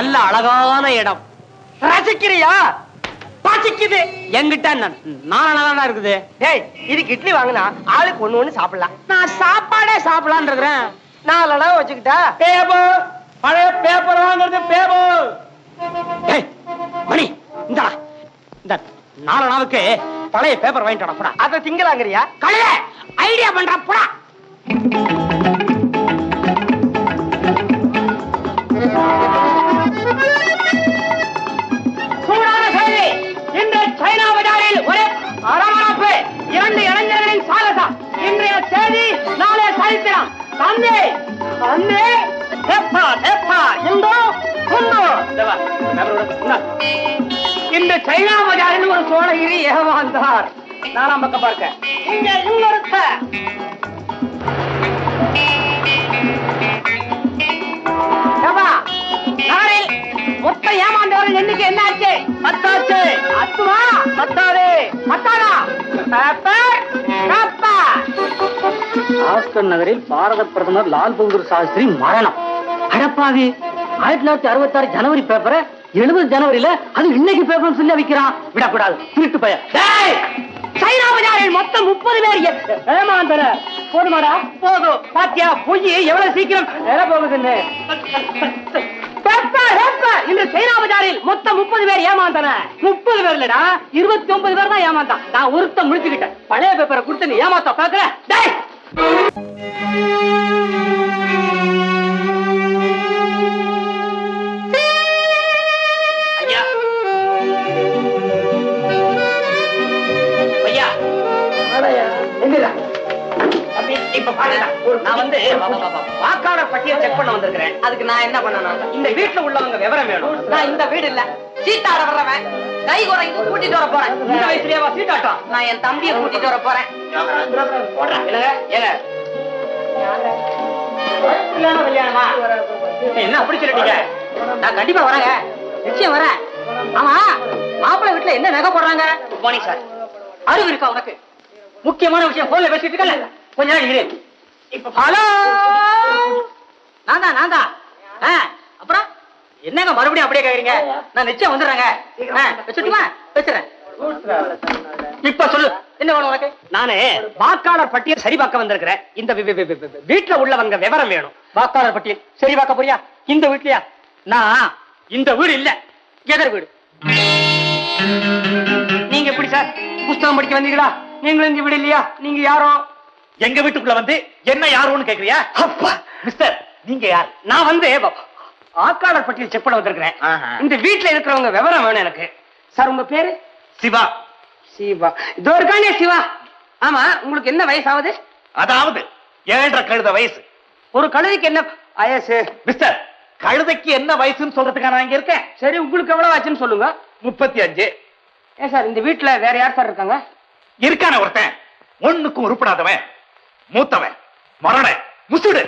நல்ல அழகான இடம். ரசிக்கிறியா? பசிக்குது. எங்கிட்ட நாலு இருக்குது. டேய் இதுக்கு இட்லி வாங்கினா ஆளுக்கு ஒண்ணு ஒண்ணு சாப்பிடலாம். நான் சாப்பாடே சாப்பிடலான் இருக்கிறேன். நாலு அளவு வச்சுக்கிட்டா? பேப்பர் பழைய பேப்பர் வாங்குறது பேப்பர் ஏய் மணி இந்தா. இந்த நாலு நாளுக்கு பழைய பேப்பர் வாங்கிட்டு போடா அதை திங்கலாங்கிறியா? கழுத ஐடியா பண்றா போடா. நாளைய சரித்திரம் தந்தை தந்தை தெப்பா தெப்பா இந்தோ குந்தோ இன்று சைனா மஜாரின் ஒரு சோழகிரி ஏமாந்தார் நாலாம் பக்கம் பார்க்க. இங்க இன்னொருத்த. மொத்த ஏமாந்தவர்கள் எண்ணிக்கை என்ன ஆச்சு பத்தாச்சு. அத்துமா பத்தாது. பத்தாதா? பேப்பர் நகரில் பாரத பிரதமர் லால் பகதூர் சாஸ்திரி மரணம். அடப்பாவி. ஆயிரத்தி தொள்ளாயிரத்தி அறுபத்தி ஆறு ஜனவரி பேப்பரை எழுபது ஜனவரியில அது இன்னைக்கு பேப்பர் சொல்லி வைக்கிறான். விடக்கூடாது. திருட்டு பைய சைனா பஜாரில் மொத்தம் முப்பது பேர் ஏ- ஏமாந்தன போதுமாடா. போதும். பாத்தியா? பொய். எவ்வளவு சீக்கிரம்? வேற போகுதுன்னு இந்த சைனா பஜாரில் மொத்தம் முப்பது பேர் ஏமாந்தன முப்பது பேர் இல்லடா. இருபத்தி ஒன்பது பேர் தான் ஏமாந்தான். நான் ஒருத்தம் முடிச்சுக்கிட்டேன் பழைய பேப்பரை கொடுத்து நீ ஏமாத்த பாக்குற வாக்காளர் பட்டியல் செக் பண்ண வந்திருக்கிறேன். அதுக்கு நான் என்ன பண்ணணும் இந்த வீட்டுல உள்ளவங்க விவரம் வேணும். நான் இந்த வீடு இல்ல. சீட்டாட வர்றவன் கை குறைந்து கூட்டிட்டு வர போறேன். இந்த வயசுலயே சீட்டாட்டம் நான் என் தம்பியை கூட்டிட்டு வர போறேன்? என்ன அப்படி சொல்லிட்டீங்க? நான் கண்டிப்பா வரேங்க. நிச்சயம் வரேன். ஆமா மாப்பிள்ளை வீட்டுல என்ன நகை போடுறாங்க? மார்னிங் சார் அறிவு இருக்கா உனக்கு? முக்கியமான விஷயம் போன்ல பேசிட்டு இருக்கல கொஞ்ச நேரம் இரு. இப்ப ஹலோ நான் தான் நான் தான் அப்புறம்? என்னங்க மறுபடியும் அப்படியே கேக்குறீங்க? நான் நிச்சயம் வந்துடுறேங்க. வச்சுட்டுமா? வச்சுறேன் இப்ப சொல்லு. என்ன வேணும் உனக்கு? நானு வாக்காளர் பட்டியல் சரி பார்க்க வந்திருக்கிறேன். இந்த வீட்டுல உள்ளவங்க விவரம் வேணும். வாக்காளர் பட்டியல் சரி பார்க்க போறியா? இந்த வீட்லயா? நான் இந்த வீடு இல்ல. எதர் வீடு. நீங்க எப்படி சார்? புஸ்தகம் படிக்க வந்தீங்களா நீங்களும் இந்த வீடு இல்லையா? நீங்க யாரோ? எங்க வீட்டுக்குள்ள வந்து என்ன யாருன்னு கேக்குறியா? அப்பா மிஸ்டர் நீங்க யார்? நான் வந்து வாக்காளர் பட்டியல் செக் பண்ண வந்திருக்கிறேன். இந்த வீட்டுல இருக்கிறவங்க விவரம் வேணும் எனக்கு. சார் உங்க பேரு? சிவா. சிவா. இதோ இருக்கானே சிவா. ஆமா உங்களுக்கு என்ன வயசு ஆகுது அதாவது ஏழரை கழுத வயசு. ஒரு கழுதைக்கு என்ன வயசு மிஸ்டர் கழுதைக்கு என்ன வயசுன்னு சொல்றதுக்கா நான் இங்க இருக்கேன். சரி உங்களுக்கு எவ்வளவு ஆச்சுன்னு சொல்லுங்க. முப்பத்தி அஞ்சு. ஏன் சார் இந்த வீட்டுல வேற யார் சார் இருக்காங்க? இருக்கான ஒருத்தன். ஒண்ணுக்கும் உருப்படாதவன். மூத்தவன். மரண. முசுடு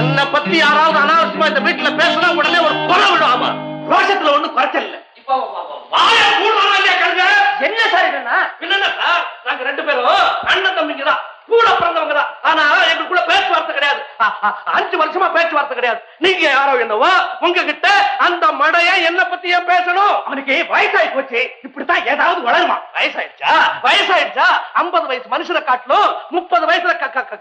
என்ன பத்தி யாராவது அனாவசியமா இந்த வீட்டுல பேசினா உடனே ஒரு கொலை விடுவாமா ரோஷத்துல ஒண்ணு குறைச்சல் இல்ல. என்ன சார் இதுன்னா என்னன்னா சார்? நாங்க ரெண்டு பேரும் அண்ணன் தம்பிங்க தான். கூட பிறந்தவங்க தான் ஆனா எங்களுக்குள்ள பேச்சுவார்த்தை கிடையாது அ, அ, அஞ்சு வருஷமா பேச்சுவார்த்தை கிடையாது. நீங்க யாரோ என்னவோ உங்ககிட்ட அந்த மடைய என்ன பத்தி ஏன் பேசணும். அவனுக்கு வயசாயி போச்சு. இப்படித்தான் ஏதாவது வளருமா வயசாயிடுச்சா? வயசாயிடுச்சா? ஐம்பது வயசு மனுஷனை காட்டிலும் முப்பது வயசுல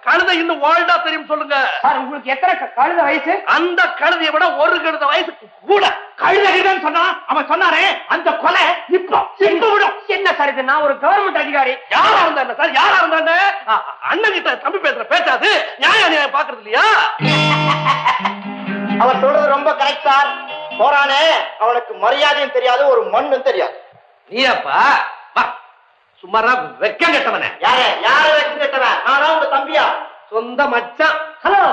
கழுதை இன்னும் ஓல்டா தெரியும் சொல்லுங்க. உங்களுக்கு எத்தனை கழுத வயசு? அந்த கழுதையை விட ஒரு கழுத வயசுக்கு கூட. கழுதைதான் சொன்னா அவன் சொன்னாரே அந்த கொலை இப்போ விடும். என்ன சார் இது? நான் ஒரு கவர்மெண்ட் அதிகாரி. யாரா இருந்தாங்க சார்? யாரா இருந்தாங்க அ- அண்ணன் கிட்ட தம்பி பேசுற பேசாது நியாய நியாயம் பாக்குறது இல்லையா? அவர் சொல்றது ரொம்ப கரெக்ட் சார். போறானே அவனுக்கு மரியாதையும் தெரியாது ஒரு மண்ணும் தெரியாது. நீயப்பா? சும்மாரா வெக்கம் கெட்டவனே. யாரு? யாரு வச்சு கேட்டவன்? நானா உங்க தம்பியா? சொந்த மச்சான். ஹலோ.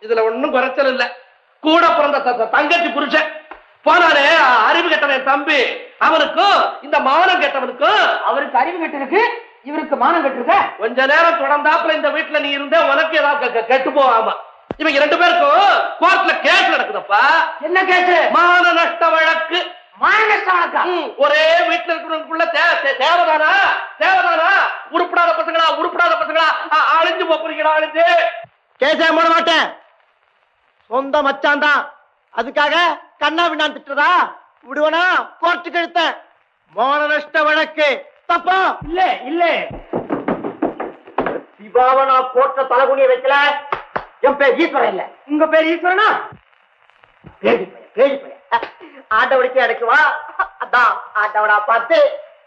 இதுல ஒண்ணும் குறைச்சல் இல்ல. கூட பிறந்த தங்கச்சி புருஷன். போனானே அறிவு கெட்டவன் தம்பி. அவனுக்கும் இந்த மானம் கெட்டவனுக்கும் அவருக்கு அறிவு கெட்டிருக்கு இவருக்கு மானம் கெட்டிருக்க? கொஞ்ச நேரம் தொடர்ந்தாப்புல இந்த வீட்டுல நீ இருந்த உனக்கு ஏதாவது கெட்டு போகாம. இவங்க ரெண்டு பேருக்கும் கோர்ட்ல கேஸ் நடக்குதப்பா. என்ன கேட்டு மான நஷ்ட வழக்கு? ஒரே வீட்டுல இருக்கிறவங்களுக்குள்ள தேவைதானா? தேவைதானா? உருப்படாத பசங்களா? உருப்படாத பசங்களா? அழிஞ்சு போறீங்களா? அழிஞ்சு. கேசே போட மாட்டேன். சொந்த மச்சான் தான் அதுக்காக கண்ணா விண்ணா திட்டுறதா? விடுவனா? கோர்ட்டுக்கு இழுத்தேன் மான நஷ்ட வழக்கு. தப்பா? இல்ல இல்ல. சிவாவை நான் கோர்ட்ல தலைகுனிய வைக்கல. என் பேர் ஈஸ்வரன் இல்ல. உங்க பேர் ஈஸ்வரனா? பேடி பையன், பேடி பையன். ஆண்டவனுக்கு அடைக்குவா? அதான் ஆண்டவனா பார்த்து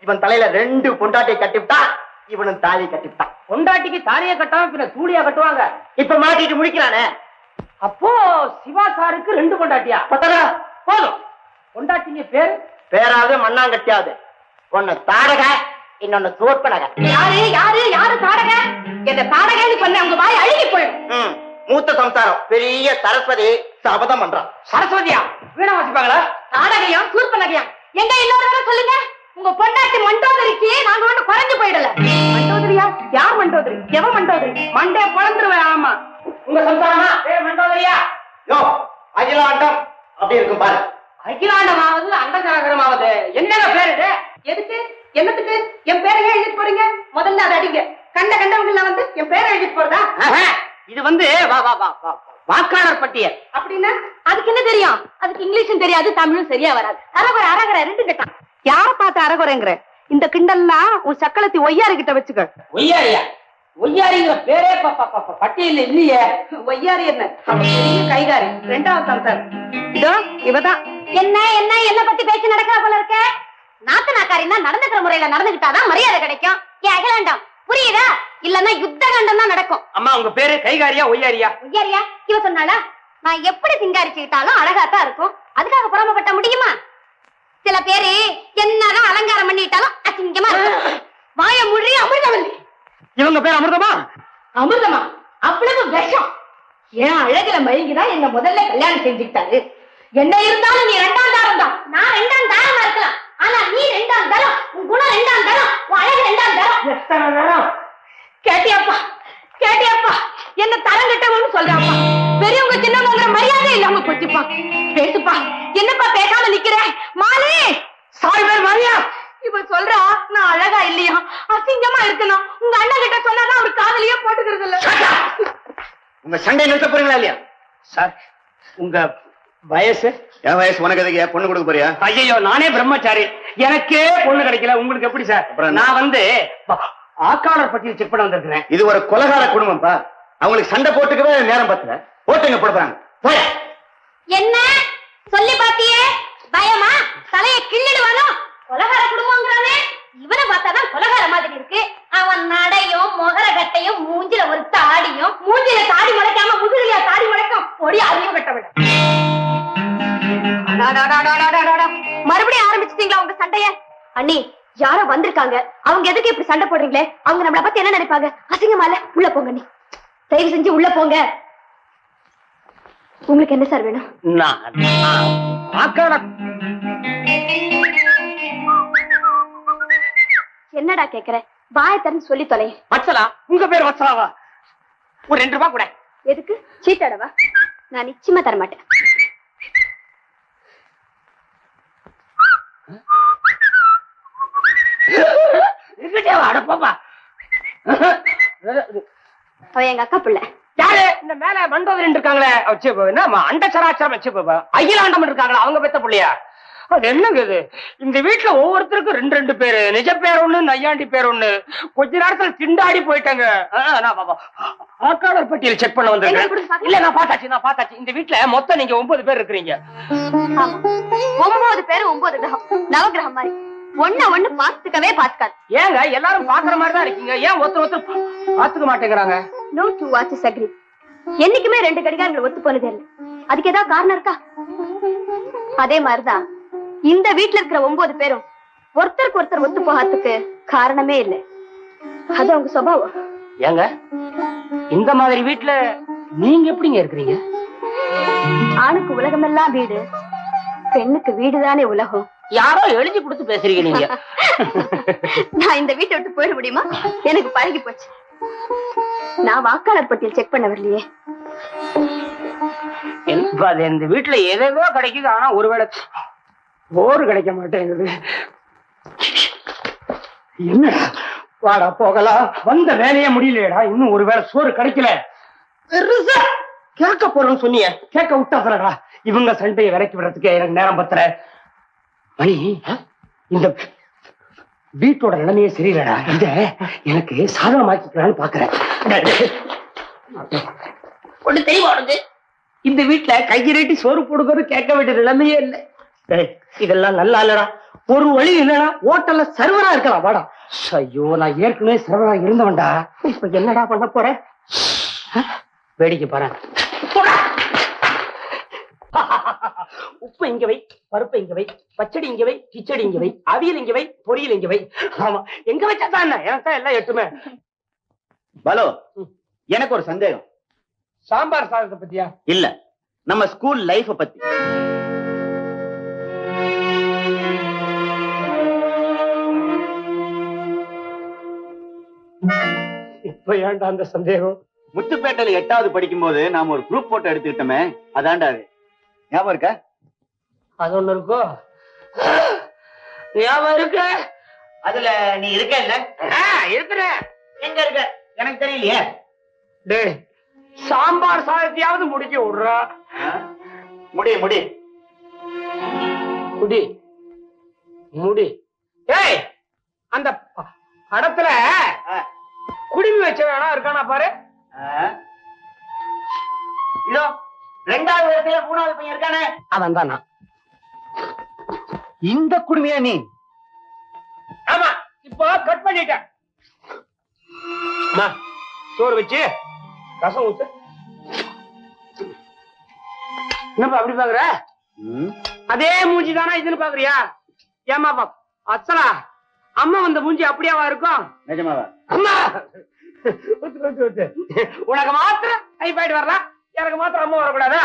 இவன் தலையில ரெண்டு பொண்டாட்டியை கட்டிவிட்டான் இவனும் தாலி கட்டிவிட்டான். பொண்டாட்டிக்கு தாலியை கட்டாம பின்ன சூடியா கட்டுவாங்க. இப்ப மாட்டிட்டு முடிக்கிறானே? அப்போ சிவா சாருக்கு ரெண்டு பொண்டாட்டியா? பத்தரா போதும். பொண்டாட்டிங்க பேரு? பேராவது மண்ணாங்கட்டியாவது ஒண்ணு தாரக இன்னொன்னு சோற்பனக. யாரு யாரு யாரு தாடக என்ன தாடகன்னு சொன்ன உங்க வாய் அழுகி போயிடும். மூத்த சம்சாரம். பெரிய சரஸ்வதி சபதம் பண்றான் சரஸ்வதியா? வீணா வாசிப்பாங்களா? தாடகையும் சூர்பனகையும் எங்க இன்னொரு சொல்லுங்க. உங்க பொண்டாட்டி மண்டோதரிக்கு நாங்க ஒண்ணு குறைஞ்சு போயிடல. மண்டோதரியா? யார் மண்டோதரி? எவ மண்டோதரி? மண்டே குழந்துருவேன் ஆமா. உங்க சம்சாரமா ஏ மண்டோதரியா? யோ அகிலாண்டம். அப்படி இருக்கும் பாரு. அகிலாண்டமாவது அண்டகரகரமாவது என்னங்க பேரு இது? எதுக்கு? என்னத்துக்கு? என் பேரை எழுதிட்டு போறீங்க? முதல்ல அதை அடிங்க. கண்ட கண்டவங்கள வந்து என் பேரை எழுதிட்டு போறதா? இது வந்து வா- வா- வா- வா- வாக்காளர் பட்டியல். அப்படின்னா அதுக்கு என்ன தெரியும்? அதுக்கு இங்கிலீஷும் தெரியாது தமிழும் சரியா வராது. அரகுற அரகுற ரெண்டு கட்டம் யார பார்த்து அரகுறங்கிற இந்த கிண்டல்லாம் உன் சக்களத்தி ஒய்யாரு கிட்ட வச்சுக்க. ஒய்யாரியா? ஒய்யாரிங்கிற பேரே ப- ப- ப- ப- பட்டியல்ல இல்லையே. ஒய்யாரி என்ன? கைகாரி. ரெண்டாவது சம்சார் இதோ இவதான் என்ன என்ன என்ன பத்தி பேச்சு நடக்கிற போல இருக்க? நாத்து நாக்காரின்னா நடந்துக்கிற முறையில நடந்துகிட்டாதான் மரியாதை கிடைக்கும். ஏன் அகிலாண்டம் புரியுதா? இல்லன்னா யுத்த கண்டம் தான் நடக்கும். அம்மா உங்க பேரு கைகாரியா ஒய்யாரியா? ஒய்யாரியா? இவ சொன்னாளா நான் எப்படி சிங்காரிச்சுக்கிட்டாலும் அழகாத்தான் இருக்கும். அதுக்காக புறமப்பட்ட முடியுமா? சில பேரு இவங்க பேர் அமிர்தமா? அமிர்தமா? அவ்வளவு விஷம். ஏன் அழகுல மயங்கிதான் என்ன முதல்ல கல்யாணம் செஞ்சுக்கிட்டாரு. என்ன இருந்தாலும் நீ ரெண்டாம் தாரம் தான். நான் ரெண்டாம் தாரமா இருக்கலாம். ஆனா நீ ரெண்டாம் தரம் உன் குணம் ரெண்டாம் தரம் உன் அழகு ரெண்டாம் தரம். எத்தனை நேரம் கேட்டியாப்பா கேட்டியாப்பா என்ன தரம் கட்டவன்னு சொல்றாப்பா பெரியவங்க சின்னவங்கிற மரியாதை இல்லாம போச்சுப்பா. பேசுப்பா. என்னப்பா பேசாம நிக்கிற? மாலி! சாய் பேர் மாரியா இவ சொல்றா நான் அழகா இல்லையா? அசிங்கமா இருக்கணும் உங்க அண்ணன் கிட்ட சொன்னாதான் அவர் காதலியே போட்டுக்கிறது இல்ல உங்க சண்டை நிறுத்த போறீங்களா இல்லையா? சார் உங்க வயசு? என் வயசு உனக்கு எதுக்கு? பொண்ணு கொடுக்க போறியா? ஐயோ நானே பிரம்மச்சாரி. எனக்கே பொண்ணு கிடைக்கல. உங்களுக்கு எப்படி சார் அப்புறம்? நான் வந்து ப- வாக்காளர் பட்டியல் செக் பண்ண வந்திருக்கிறேன். இது ஒரு கொலகார குடும்பம்ப்பா. அவங்களுக்கு சண்டை போட்டுக்கவே நேரம் பத்தல. போட்டுங்க போடுறாங்க போய என்ன? சொல்லி பாத்தியே? பயமா? தலைய கிள்ளிடுவானோ? கொலகார குடும்பங்கிறானே இவனை பார்த்தாதான் கொலகார மாதிரி இருக்கு. அவன் நடையும் முகர கட்டையும் மூஞ்சில ஒரு தாடியும் மூஞ்சில தாடி முளைக்காம முதுகலையா தாடி முளைக்கும் பொடி அறியும் கட்ட விட மறுபடியும் ஆரம்பிச்சிட்டீங்களா உங்க சண்டைய? அண்ணி யாரோ வந்திருக்காங்க. அவங்க எதுக்கு இப்படி சண்டை போடுறீங்களே? அவங்க நம்மள பத்தி என்ன நினைப்பாங்க? அசிங்கமா இல்ல? உள்ள போங்க நீ தயவு செஞ்சு உள்ள போங்க. உங்களுக்கு என்ன சார் வேணும்? என்னடா கேக்குற? வாய திறந்து சொல்லி தொலை. வச்சலா? உங்க பேர் வச்சலாவா? ஒரு ரெண்டு ரூபாய் கூட. எதுக்கு? சீட்டாடவா நான் நிச்சயமா தர மாட்டேன் இருக்கட்டே அடப்பாப்பா அவ எங்க அக்கா பிள்ளை. யாரு? இந்த மேல மண்டோதரன் இருக்காங்களே. வச்சு என்ன அண்ட சராச்சரம் வச்சு அகிலாண்டம் இருக்காங்களா அவங்க பெத்த பிள்ளையா? அது என்னங்க இது? இந்த வீட்டுல ஒவ்வொருத்தருக்கும் ரெண்டு ரெண்டு பேரு. நிஜ பேர் ஒண்ணு நையாண்டி பேர் ஒண்ணு. கொஞ்ச நேரத்துல திண்டாடி போயிட்டாங்க. வாக்காளர் பட்டியல் செக் பண்ண வந்திருக்கேன். பாக்கலாம்? இல்ல நான் பார்த்தாச்சு நான் பார்த்தாச்சு. இந்த வீட்டுல மொத்தம் நீங்க ஒன்பது பேர் இருக்கிறீங்க. ஒன்பது பேரு ஒன்பது கிரகம். நவகிரகம் மாதிரி. ஒண்ணு ஒண்ணு பாத்துக்கவே பாத்துக்காது ஏங்க எல்லாரும் பாக்குற மாதிரி தான் இருக்கீங்க. ஏன் ஒருத்தர் ஒருத்தர் பாத்துக்க மாட்டேங்கிறாங்க? நோ டூ வாட்சஸ் அக்ரி என்னைக்குமே ரெண்டு கடிகாரங்கள் ஒத்து போனதே இல்ல. அதுக்கு ஏதாவது காரணம் இருக்கா? அதே மாதிரிதான். இந்த வீட்ல இருக்கிற ஒன்பது பேரும் ஒருத்தருக்கு ஒருத்தர் ஒத்து போகாததுக்கு காரணமே இல்ல. அது அவங்க சுபாவம். ஏங்க இந்த மாதிரி வீட்டுல நீங்க எப்படிங்க இருக்கிறீங்க? ஆணுக்கு உலகமெல்லாம் வீடு பெண்ணுக்கு வீடுதானே உலகம். யாரோ எழுதி கொடுத்து பேசுறீங்க நீங்க. நான் இந்த வீட்டை விட்டு போயிட முடியுமா? எனக்கு பழகி போச்சு. நான் வாக்காளர் பட்டியல் செக் பண்ண வரலையே. அது இந்த வீட்டுல எதேதோ கிடைக்குது ஆனா ஒருவேளை போர் கிடைக்க மாட்டேங்குது. என்ன? வாடா போகலாம். வந்த வேலையே முடியலையேடா. இன்னும் ஒருவேளை சோறு கிடைக்கல. பெருசா கேட்க போறேன்னு சொன்னியே. கேட்க விட்டா சொல்லடா இவங்க சண்டையை விரக்கி விடுறதுக்கு எனக்கு நேரம் பத்தல. மணி இந்த வீட்டோட நிலைமையே சரியில்லடா. இத எனக்கு சாதகமாக்கிக்கலான்னு பாக்குறேன். ஒண்ணு தெளிவா உனக்கு? இந்த வீட்டுல கையிரட்டி சோறு போடுறது கேட்க வேண்டிய நிலைமையே இல்லை. இதெல்லாம் நல்லா இல்லடா. ஒரு வழி இல்லடா. ஹோட்டல்ல சர்வரா இருக்கலாம். வாடா. ஐயோ நான் ஏற்கனவே சர்வரா இருந்தவன்டா. இப்ப என்னடா பண்ண போறேன்? வேடிக்கை பாரு. உப்பு இங்க வை பருப்பு இங்க வை பச்சடி இங்க வை கிச்சடி இங்க வை அவியல் இங்க வை பொரியல் இங்க வை. ஆமா எங்க வச்சா தான் என்ன? எனக்கு எல்லாம் எட்டுமே. பாலு எனக்கு ஒரு சந்தேகம். சாம்பார் சாதத்தை பத்தியா? இல்ல நம்ம ஸ்கூல் லைஃப பத்தி. இப்ப ஏன்டா அந்த சந்தேகம்? முத்துப்பேட்டையில எட்டாவது படிக்கும்போது நாம ஒரு குரூப் போட்டோ எடுத்துக்கிட்டோமே அதான்டா அது. ஞாபகம் இருக்கா? அது ஒண்ணு இருக்கோ? ஞாபகம் இருக்கு? அதுல நீ இருக்க இல்ல? ஆ, இருக்கிறேன் எங்க இருக்க? எனக்கு தெரியலையே. டேய் சாம்பார் சாதத்தையாவது முடிக்க விடுறா. முடி முடி. முடி. முடி. ஏய் அந்த படத்துல குடிமி வச்ச வேணா இருக்கானா பாரு? இதோ ரெண்டாவது வயசுல மூணாவது பையன் இருக்கானே. அவன் தான் இந்த குடுமையா நீ? ஆமா இப்போ கட் பண்ணிட்டேன். சோறு வச்சு ரசம் ஊத்து. என்னப்பா அப்படி பாக்குற? அதே மூஞ்சி தானா இதுன்னு பாக்குறியா? ஏமா பாப் அச்சலா அம்மா வந்த மூஞ்சி அப்படியாவா இருக்கும்? நிஜமாவா? அம்மா. உனக்கு மாத்திரம் டைபாய்டு வரலாம் எனக்கு மாத்திரம் அம்மா வரக்கூடாதா?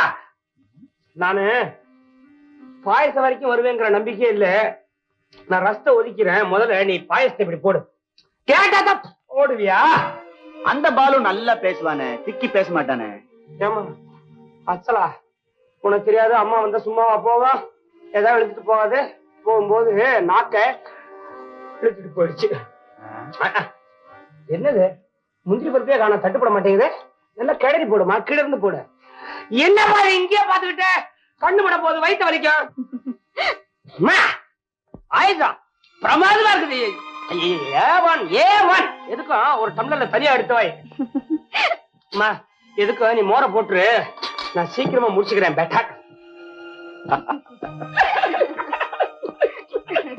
நானு பாயசம் வரைக்கும் வருவேங்கிற நம்பிக்கை இல்ல. நான் ரசத்தை ஒதுக்கிறேன். முதல்ல நீ பாயசத்தை இப்படி போடு. கேட்டா போடுவியா? அந்த பாலு நல்லா பேசுவானே. திக்கி பேச மாட்டானே. ஏமா அச்சலா. உனக்கு தெரியாது அம்மா வந்தா சும்மாவா போவா? ஏதாவது இழுத்துட்டு போகாது. போகும்போது நாக்க இழுத்துட்டு போயிடுச்சு. என்னது? முந்திரி பருப்பே காண தட்டுப்பட மாட்டேங்குது. நல்லா கிளறி போடுமா? கிளர்ந்து போடு. என்ன பாரு இங்கேயே பாத்துக்கிட்ட கண்ணு பட போது வயிற்று வலிக்கும். ஆயுதம். பிரமாதமா இருக்குது. ஏ ஒன் ஏ ஒன் எதுக்கும் ஒரு டம்ளர்ல தனியா எடுத்து வை. அம்மா எதுக்கும் நீ மோரை போட்டுரு. நான் சீக்கிரமா முடிச்சுக்கிறேன் பெட்டா.